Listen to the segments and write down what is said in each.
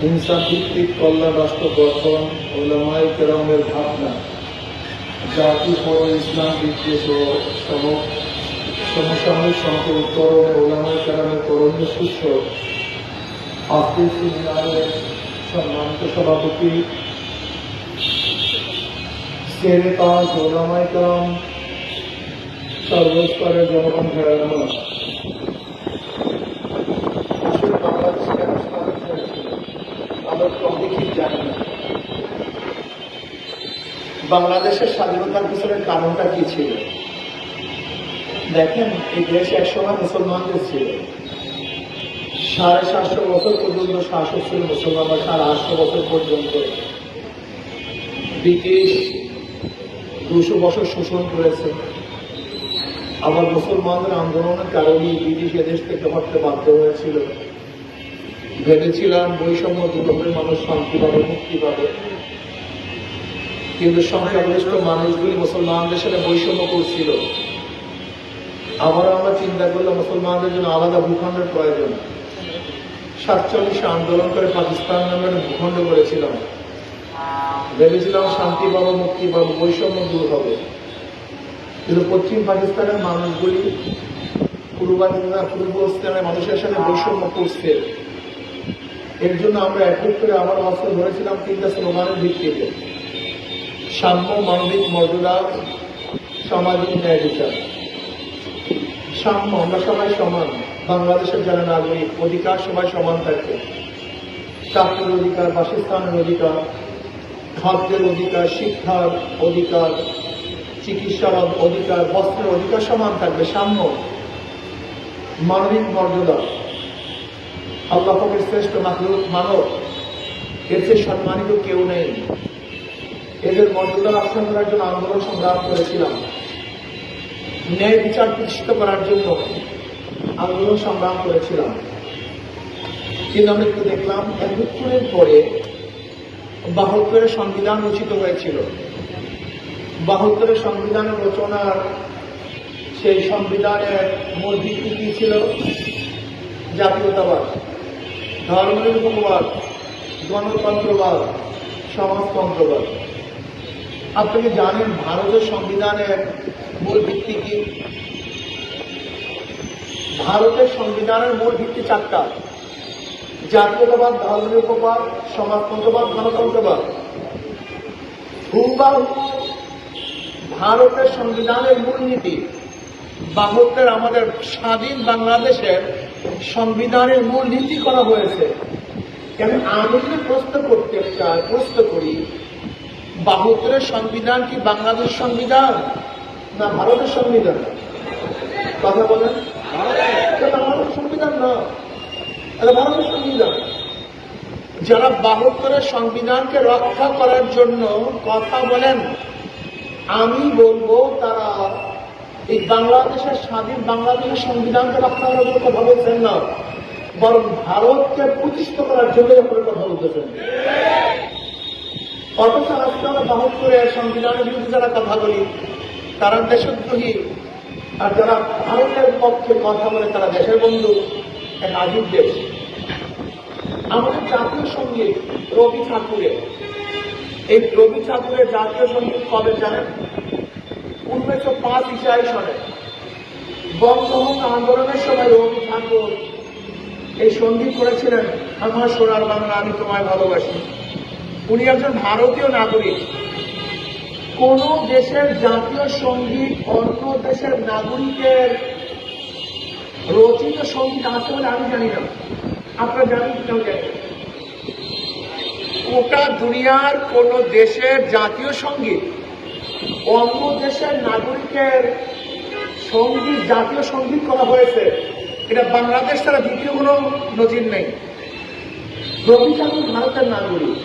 হিংসা ভিত্তিক কল্যাণ রাষ্ট্র গঠন কেরামের ভাবনা, জাতি পর ইসলাম বিদ্বেষ ও সমসাময়িক সংকট উত্তরণে ওলামাই কেরামের করণীয় সূত্র ইউনিয়নের সম্মানিত সভাপতি সেরে তাজ ওলামাই কেরাম, সর্বস্তরের জনগণ ঘেরানো আসলে বাংলাদেশ কেন স্বাধীন হয়েছিল আমরা কম দেখি জানি না বাংলাদেশের স্বাধীনতার পিছনে কারণটা কি ছিল? দেখেন, এই দেশ একসময় মুসলমানদের ছিল। সাড়ে সাতশো বছর পর্যন্ত শাসক ছিল মুসলমান বা সাড়ে আটশো বছর পর্যন্ত। ব্রিটিশ দুশো বছর শোষণ করেছে। আবার মুসলমানদের আন্দোলনের কারণে ব্রিটিশ এদেশ থেকে হটতে বাধ্য হয়েছিল। ভেবেছিলাম বৈষম্য দূর মানুষ শান্তি পাবে মুক্তি পাবে। কিন্তু সংখ্যাগরিষ্ঠ মানুষগুলি মুসলমানদের সাথে বৈষম্য করছিল। আবার আমরা চিন্তা করলাম মুসলমানদের জন্য আলাদা ভূখণ্ডের প্রয়োজন। সাতচল্লিশে আন্দোলন করে পাকিস্তান নামে একটা ভূখণ্ড করেছিলাম ভেবেছিলাম শান্তি পাবো, মুক্তি পাবো, বৈষম্য দূর হবে। কিন্তু পশ্চিম পাকিস্তানের মানুষগুলি পূর্ব পাকিস্তান পূর্ব ইসলামের মানুষের সাথে বৈষম্য করছে। এর জন্য আমরা একত্র করে আমার অস্ত্র ধরেছিলাম তিনটা স্লোগানের ভিত্তিতে। সাম্য মানবিক মর্যাদা সামাজিক ন্যায় বিচার। সাম্য, আমরা সবাই সমান। বাংলাদেশের যারা নাগরিক, অধিকার সবাই সমান থাকবে চাকরির অধিকার, বাসস্থানের অধিকার, খাদ্যের অধিকার, শিক্ষার অধিকার, চিকিৎসার অধিকার, বস্ত্রের অধিকার সমান থাকবে। সাম্য, মানবিক মর্যাদা। আল্লাহ পাকের শ্রেষ্ঠ মাহলুক মানব। এর চেয়ে সম্মানিত কেউ নেই। এদের মর্যাদা রক্ষা করার জন্য আন্দোলন সংগ্রাম করেছিলাম। ন্যায় বিচার প্রতিষ্ঠিত করার জন্য আন্দোলন সংগ্রাম করেছিলাম। কিন্তু আমরা একটু দেখলাম? একুত্তরের পরে বাহাত্তরের সংবিধান রচিত হয়েছিল। বাহাত্তরের সংবিধানের রচনার সেই সংবিধানের মূল ভিত্তি কি ছিল? জাতীয়তাবাদ, ধর্মনিরপেক্ষবাদ, গণতন্ত্রবাদ, সমাজতন্ত্রবাদ। আপনি কি জানেন ভারতের সংবিধানের মূল ভিত্তি কি? ভারতের সংবিধানের মূল ভিত্তি চারটা। জাতীয়তাবাদ ধর্মনিরপেক্ষবাদ সমাজতন্ত্রবাদ, গণতন্ত্রবাদ। হুবাহু ভারতের সংবিধানের মূলনীতি বাহত্তর আমাদের স্বাধীন বাংলাদেশের সংবিধানের মূল নীতি করা হয়েছে। কেন আমি যদি প্রশ্ন করতে চাই, প্রশ্ন করি বাহত্তরের সংবিধান কি বাংলাদেশ সংবিধান? না ভারতের সংবিধান। কথা বলেন। সংবিধান না। এটা ভারতের সংবিধান। যারা বাহত্তরের সংবিধানকে রক্ষা করার জন্য কথা বলেন আমি বলব তারা এই বাংলাদেশের স্বাধীন বাংলাদেশের সংবিধানকে রক্ষা করার জন্য কথা বলছেন না বরং ভারতকে প্রতিষ্ঠিত করার জন্য কথা বলতেছেন। অথচ আজকে আমরা বাহত্তরের সংবিধানের বিরুদ্ধে যারা কথা বলি, তারা দেশদ্রোহী। আর যারা ভারতের পক্ষে কথা বলে, তারা দেশের বন্ধু, এক আজীব দেশ। আমাদের জাতীয় সংগীত রবি ঠাকুরের। এই রবি ঠাকুরের জাতীয় সংগীত কবে জানেন? উনিশশো পাঁচ ইসাই সনে। বঙ্গভঙ্গ আন্দোলনের সময় রবি ঠাকুর এই সংগীত করেছিলেন। আমার সোনার বাংলা আমি তোমায় ভালোবাসি। উনি একজন ভারতীয় নাগরিক। কোন দেশের জাতীয় সংগীত অন্য দেশের নাগরিকের রচিত সংগীত আছে বলে আমি জানি না। আপনারা জানেন কি গোটা দুনিয়ার কোন দেশের জাতীয় সংগীত, অন্য দেশের নাগরিকের সংগীত, জাতীয় সংগীত করা হয়েছে। এটা বাংলাদেশ ছাড়া দ্বিতীয় কোনো নজির নেই। রবি ঠাকুর ভারতের নাগরিক।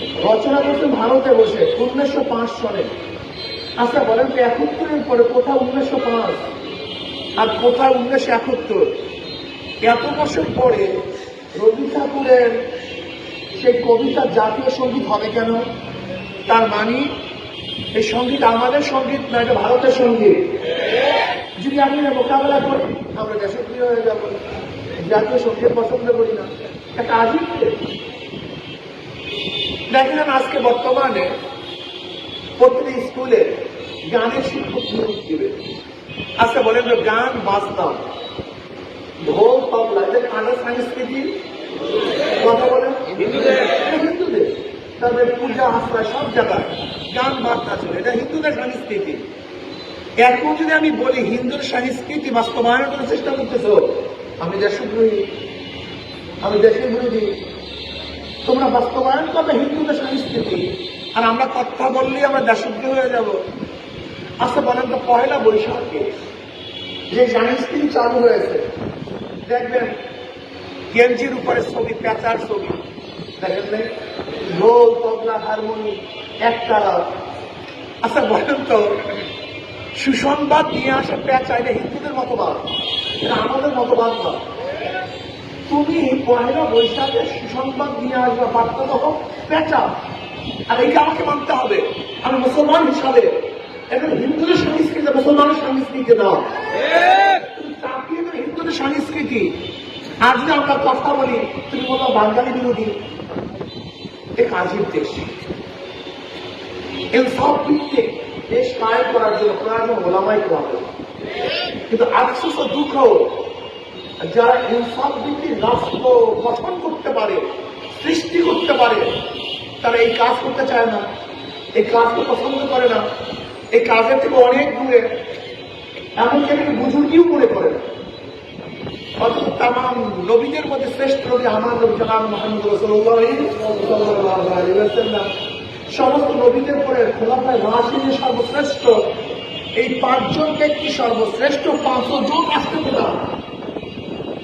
রচনা করতে ভারতে বসে উনিশশো পাঁচ সনে। আচ্ছা বলেন তো একাত্তরের পরে কোথাও উনিশশো পাঁচ? আর কোথাও উনিশশো একাত্তর? এত বছর পরে রবি ঠাকুরের সেই কবিতা জাতীয় সংগীত হবে কেন? তার মানে এই সংগীত আমাদের সংগীত না, এটা ভারতের সংগীত? যদি আমি মোকাবেলা করি, আমরা দেশপ্রিয় হয়ে যাব। জাতীয় সংগীত পছন্দ করি না। একটা আজিব। দেখেন আজকে বর্তমানে প্রতিটি স্কুলে গানের শিক্ষক নিয়োগ দিবে আচ্ছা বলেন তো গান বাজনা ঢোল তবলা এটা কানের সংস্কৃতি কথা বলেন। হিন্দুদের। হিন্দুদের। তারপরে পূজা আশ্রয় সব জায়গায় গান বাজনা চলে এটা হিন্দুদের সংস্কৃতি। এখন যদি আমি বলি হিন্দুর সংস্কৃতি বাস্তবায়নের জন্য চেষ্টা করতেছ আমি দেশদ্রোহী আমি দেশের বিরোধী তোমরা বাস্তবায়ন করবে হিন্দুদের সংস্কৃতি। আর আমরা কথা বললেই আমরা দেশদ্রোহী হয়ে যাব। আচ্ছা বলেন তো পয়লা বৈশাখে যে সংস্কৃতি চালু হয়েছে, দেখবেন, গেঞ্জির উপরে ছবি, পেঁচার ছবি। দেখেন নাই? ঢোল, তবলা, হারমোনি, একটা আচ্ছা বলেন তো, সুসংবাদ নিয়ে আসে পেঁচা এটা হিন্দুদের মতবাদ? এটা আমাদের মতবাদ না। তুমি পয়লা বৈশাখে সুসংবাদ নিয়ে আসবে বার্তা তখন পেঁচা। আর এইটা আমাকে মানতে হবে। আমি মুসলমান হিসাবে। এখন হিন্দুদের সংস্কৃতি, মুসলমানের সংস্কৃতি না হিন্দুদের সংস্কৃতি। আর যদি আমরা কথা বলি, তুমি বলো বাঙালি বিরোধী। এক আজিব দেশ। এই সব ভিত্তিক দেশ কায়েম করার জন্য প্রয়োজন ওলামাই করা কিন্তু আফসোস ও দুঃখ যারা ইনসাফ ভিত্তিক রাষ্ট্র গঠন করতে পারে, সৃষ্টি করতে পারে, তারা এই কাজ করতে চায় না। এই কাজকে পছন্দ করে না। এই কাজের থেকে অনেক দূরে। এমনকি এটাকে বুজুর্গিও মনে করে না। অথচ তাম নবীদের মধ্যে শ্রেষ্ঠ নবী আমার নবী জানাব মোহাম্মদ রসুল্লাহ সমস্ত নবীদের পরে খোলাফায় রাশিদের সর্বশ্রেষ্ঠ, এই পাঁচজন ব্যক্তি সর্বশ্রেষ্ঠ? পাঁচজন রাষ্ট্রপ্রধান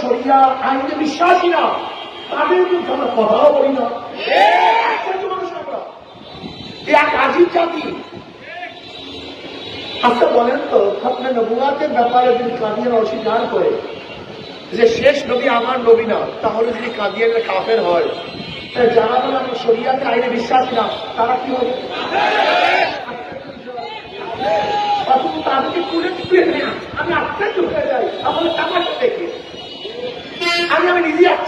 শরিয়া, আইনে বিশ্বাসী না। তাদের কিন্তু আমরা কথাও বলি না। আমরা। আচ্ছা বলেন তো ব্যাপারে যদি অস্বীকার করে যে শেষ নবী আমার নবী না, তাহলে যদি কাদিয়ানের কাফের হয় যারা বলে আমি শরিয়াতে আইনে বিশ্বাসী না, তারা কি হবে? তুলে আমি আশ্চর্য।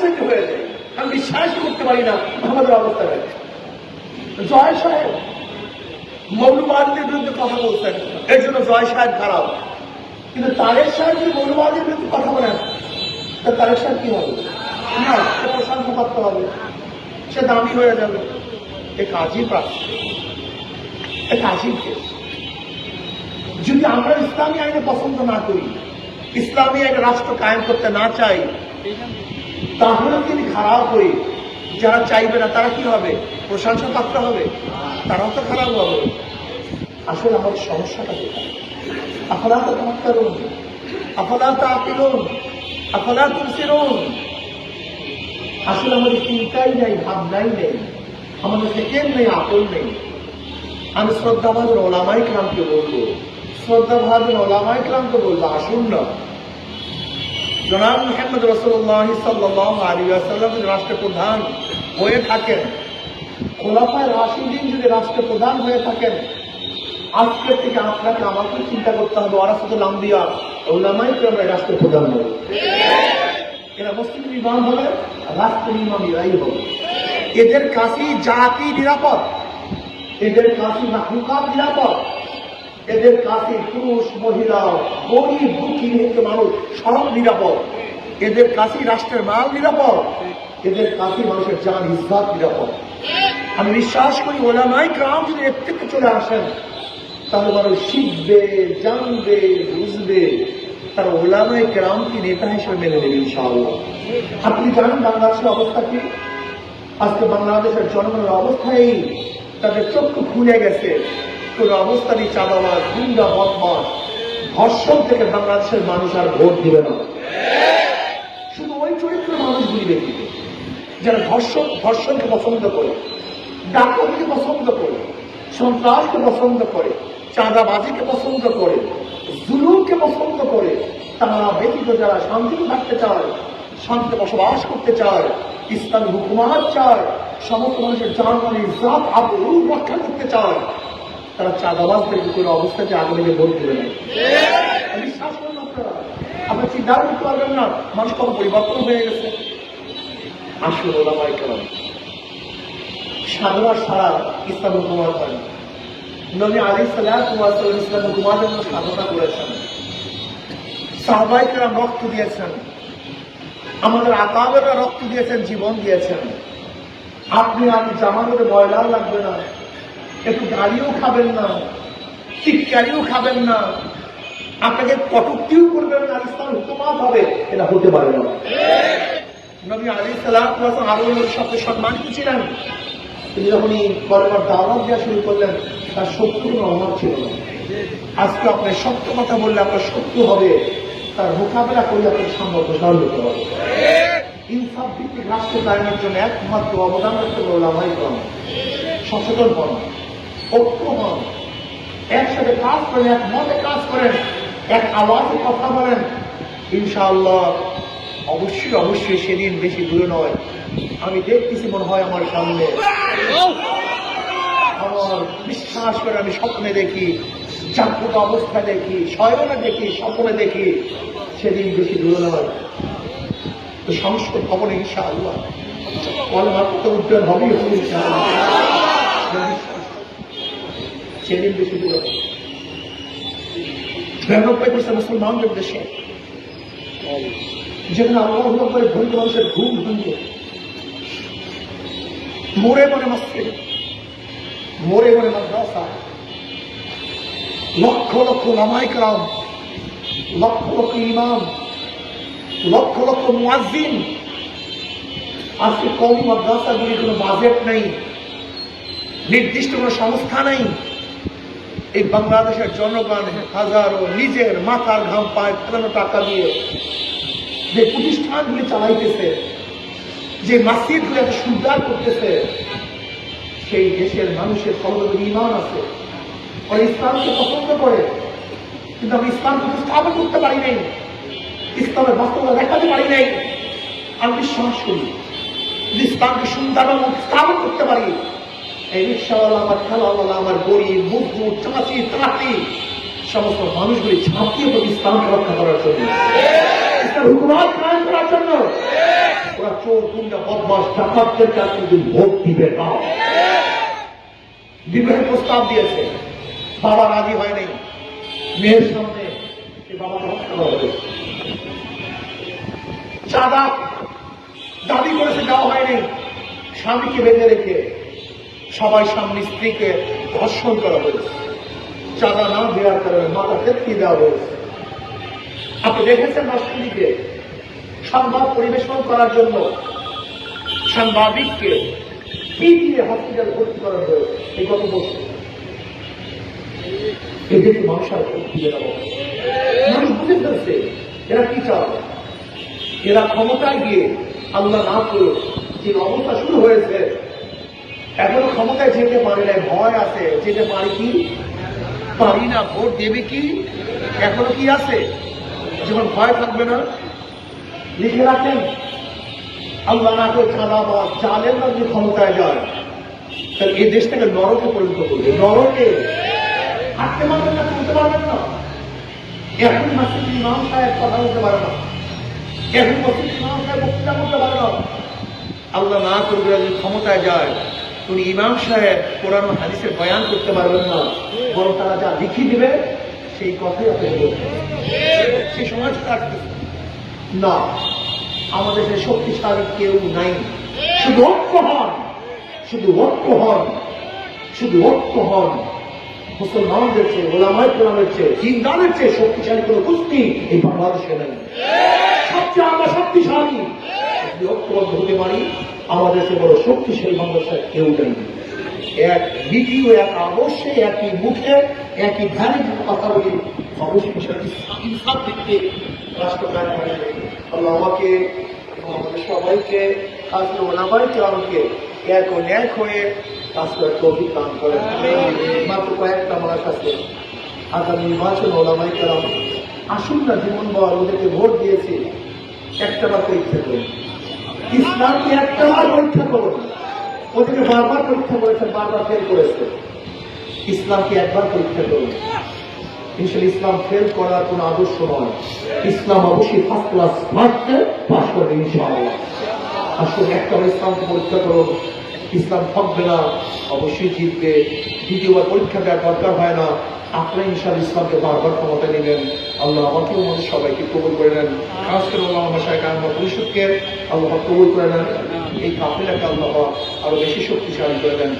আমি হয়ে যাই আমি বিশ্বাস করতে পারি না, আমাদের অবস্থা হয়েছে জয় সাহেব, মৌলবাদীদের বিরুদ্ধে কথা বলছেন। এর জন্য জয় সাহেব খারাপ। কিন্তু তারেক সাহেব যদি মৌলবাদীর বিরুদ্ধে কথা বলেন, তা তারেক সাহেব কি হবে? না, সে প্রশান্ত করতে হবে। সে দামি হয়ে যাবে। এ কাজই প্রাপ্ত। এ কাজই কেস যদি আমরা ইসলামী আইনে পছন্দ না করি, ইসলামী আইনে রাষ্ট্র কায়েম করতে না চাই তাহলে যদি খারাপ হই যারা চাইবে না, তারা কি হবে? প্রশংসা পাত্র হবে? তারাও তো খারাপ হবে। আসলে আমাদের সমস্যাটা কোথায়? আফলা তো করুন আফলা তো আপিলুন আফলা তুলসিরুন আসলে আমাদের চিন্তাই নেই, ভাবনাই নেই। আমাদের সেকেন্ড নেই, আপন নেই। আমি শ্রদ্ধাভাজন ওলামাই ক্রামকে বলব, শ্রদ্ধাভাজন ওলামাই ক্রামকে বলব, আসুন না। জনাব মোহাম্মদ রসুল্লাহ সাল্লাহ আলী রাষ্ট্রপ্রধান হয়ে থাকেন, খোলাফায় রাশিদিন যদি রাষ্ট্রপ্রধান হয়ে থাকেন, আজকে থেকে আপনাকে আমাকে চিন্তা করতে হবে ওরাসুল আম্বিয়া ওলামাই ক্রামে রাষ্ট্রপ্রধান হবে। এরা মুসলিম ইমাম হবে, রাষ্ট্রের ইমাম এরাই হবে। এদের কাছেই জাতি নিরাপদ, এদের কাছে মাহলুকাত নিরাপদ। এদের কাছে পুরুষ, মহিলা, গরিব, দুঃখী নিহত মানুষ সব নিরাপদ। এদের কাছে রাষ্ট্রের মাল নিরাপদ। এদের কাছে মানুষের জান, ইজ্জাত নিরাপদ। আমি বিশ্বাস করি, ওলামাই গ্রাম যদি এর থেকে চলে আসেন, তাহলে মানুষ শিখবে, জানবে, বুঝবে। তার ওলামাই গ্রামকে নেতা হিসেবে মেনে নেবে, ইনশাআল্লাহ। আপনি জানেন বাংলাদেশের অবস্থা কি? আজকে বাংলাদেশের জনগণের অবস্থায় তাদের চক্ষু খুলে গেছে। কোন অবস্থারই চাঁদাবাজ, গুন্ডা বদমাস ধর্ষণ থেকে বাংলাদেশের মানুষ আর ভোট দিবে না। শুধু ওই চরিত্র মানুষগুলি ব্যক্তিকে যারা ধর্ষণ ধর্ষণকে পছন্দ করে, ডাকাতিকে পছন্দ করে, সন্ত্রাসকে পছন্দ করে, চাঁদাবাজিকে পছন্দ করে, জুলুমকে পছন্দ করে, তারা ব্যতীত যারা শান্তিতে থাকতে চায়, শান্তিতে বসবাস করতে চায়, ইসলামী হুকুমাত চায়, সমস্ত মানুষের জানমানি জাত আবরু রক্ষা করতে চায় তারা চাঁদাবাজদেরকে কোনো অবস্থাতে আগে লেগে ভোট দেবে না বিশ্বাস করুন আপনারা। আপনার চিন্তা করতে পারবেন না। মানুষ কত পরিবর্তন হয়ে গেছে। আসুন ওলামাই কেরাম। সাধনার সারা ইসলাম হুকুমাত হয় না নবী আলী সাল্লাহ ইসলাম হুকুমার জন্য সাধনা করেছেন। সাহবাইকেরা রক্ত দিয়েছেন। আমাদের আকাবেরা রক্ত দিয়েছেন, জীবন দিয়েছেন। আপনি আমি জামানোর ময়লাও লাগবে না। একটু গাড়িও খাবেন না, চিৎকারিও খাবেন না। আপনাকে কটুক্তিও করবেন না ইসলাম হুকুমাত হবে, এটা হতে পারে না। নবী আলী সালাম আরও সাথে সম্মানিত ছিলেন, তিনি যখনই বরাবর দাওয়াত দেওয়া শুরু করলেন, তার কোনো অভাব ছিল না। আজকে আপনার সত্য কথা বললে আপনার সত্য হবে, তার মোকাবেলা করলে আপনার সম্ভব অগ্রসর হতে হবে। ইনসাফ ভিত্তিক রাষ্ট্র কায়েমের জন্য একমাত্র অবদান রাখতে ভাই সচেতন হন। ঐক্য হন একসাথে কাজ করেন, এক মতে কাজ করেন, এক আওয়াজে কথা বলেন। ইনশাআল্লাহ, অবশ্যই অবশ্যই সেদিন বেশি দূরে নয়। আমি দেখতেছি মনে হয় আমার সামনে। আমার বিশ্বাস করে আমি স্বপ্নে দেখি, জাগ্রত অবস্থা দেখি, শয়নে দেখি, স্বপ্নে দেখি, সেদিন বেশি দূরে নয়। তো সংস্কৃত ভবনে ইনশা আল্লাহ কলমাত্র হবেই। হবে ইনশাআল্লাহ। সেদিন বেশি দূরে নিরানব্বই করছে মুসলমানদের দেশে যেখানে আল্লাহ করে ধরিত মানুষের ঘুম ভঙ্গ মোড়ে মনে মসজিদ মোড়ে মনে মাদ্রাসা লক্ষ লক্ষ নামাইকরাম লক্ষ লক্ষ ইমাম লক্ষ লক্ষ মুয়াজ্জিন আজকে কম মাদ্রাসাগুলি কোনো বাজেট নেই নির্দিষ্ট কোনো সংস্থা নেই এই বাংলাদেশের জনগণ হাজারো নিজের মাথার ঘাম পায় ফেলানো টাকা দিয়ে যে প্রতিষ্ঠানগুলি চালাইতেছে, যে মাসিদগুলি এত সুন্দর করতেছে, সেই দেশের মানুষের সর্বদা ইমান আছে। ওরা ইসলামকে পছন্দ করে, কিন্তু আমি ইসলাম উপস্থাপন করতে পারি নাই, ইসলামের বাস্তবতা দেখাতে পারি নাই। আমি বিশ্বাস করি, যদি ইসলামকে সুন্দর এবং উপস্থাপন করতে পারি, এই রিক্সাওয়ালা, আমার ঠেলাওয়ালা আমার গরিব মজদুর চাষি সমস্ত মানুষগুলি ঝাঁপিয়ে পড়ে ইসলামকে রক্ষা করার জন্য মেয়ের সামনে চাঁদা দাবি করেছে দেওয়া হয়নি স্বামীকে বেঁধে রেখে সবাই সামনে স্ত্রীকে ধর্ষণ করা হয়েছে। চাঁদা না দেওয়ার কারণে মাথা ক্ষেত্রে দেওয়া হয়েছে আপনি দেখেছেন রাষ্ট্রপতিকে সংবাদ পরিবেশন করার জন্য সাংবাদিককে পিটিয়ে হসপিটাল ভর্তি করা হয়েছে এই গত বছর এদেরকে মানুষ আর মানুষ বুঝে ফেলছে, এরা কি চাও এরা ক্ষমতায় গিয়ে আল্লাহ না করে যে অবস্থা শুরু হয়েছে, এখনও ক্ষমতায় যেতে পারে না ভয় আছে, যেতে পারে কি? পারি না ভোট দেবে কি? এখনও কি আছে? যখন ভয় থাকবে না? লিখে রাখেন। আল্লাহ না করে চাঁদাবাজ চালের না যদি ক্ষমতায় যায়। তাহলে এই দেশটাকে নরকে পরিণত করবে। নরকে? হাঁটতে পারবেন না, চলতে পারবেন না। এখন মাসিদ ইমাম সাহেব কথা বলতে পারে না। এখন মাসিদ ইমাম সাহেব বক্তৃতা করতে পারে না। আল্লাহ না করবে যদি ক্ষমতায় যায়। উনি ইমাম সাহেব কোরআন হাদিসের বয়ান করতে পারবেন না। বরং তারা যা লিখি দিবে, সেই কথাই আপনি সেই সমাজ কাটতেছে না, আমাদের দেশে শক্তিশালী কেউ নাই। শুধু ঐক্য হন, শুধু ঐক্য হন, শুধু ঐক্য হন। মুসলমানদের চেয়ে, ওলামায় কোরআনের চেয়ে, জিন্দানের চেয়ে শক্তিশালী কোনো কুস্তি এই বাংলাদেশে নেই। সবচেয়ে আমরা শক্তিশালী। ঐক্যবদ্ধ হতে পারি আমাদের চেয়ে বড় শক্তিশালী বাংলাদেশের কেউ নেই। এক ও এক আদর্শে, একই মুখে, একই ধ্যানে কথা বলি অবশ্যই সেটা ইসলাম- ইনসাফ ভিত্তিক রাষ্ট্র আল্লাহ আমাকে আমাদের সবাইকে করে কেরামকে এক ও হয়ে কাজ করার তৌফিক মাত্র কয়েকটা মাস আছে। আগামী নির্বাচন ওলামাই আসুন না জীবন বল ওদেরকে ভোট দিয়েছি। একটা বার পরীক্ষা করুন ইসলামকে একটা পরীক্ষা করো ওদেরকে বারবার পরীক্ষা করেছে, বারবার ফেল করেছে। ইসলামকে একবার পরীক্ষা করো ইনশাল্লাহ ইসলাম ফেল করার কোন আদর্শ নয়। ইসলাম অবশ্যই ফার্স্ট ক্লাস মার্কসে পাশ করবে ইনশাআল্লাহ। আসলে একটা ইসলামকে পরীক্ষা করুন। ইসলাম ঠকবে না। অবশ্যই জিতবে। দ্বিতীয়বার পরীক্ষা দেওয়ার দরকার হয় না। আপনি ইনশাল ইসলামকে বারবার ক্ষমতা নেবেন আল্লাহ আমাকে আমাদের সবাইকে কবুল করে নেন। খাস করে আল্লাহ আমার শাহ কারণ পরিষদকে আল্লাহ কবুল করে নেন। এই কাপড়টাকে আল্লাহ আরও বেশি শক্তিশালী করে নেন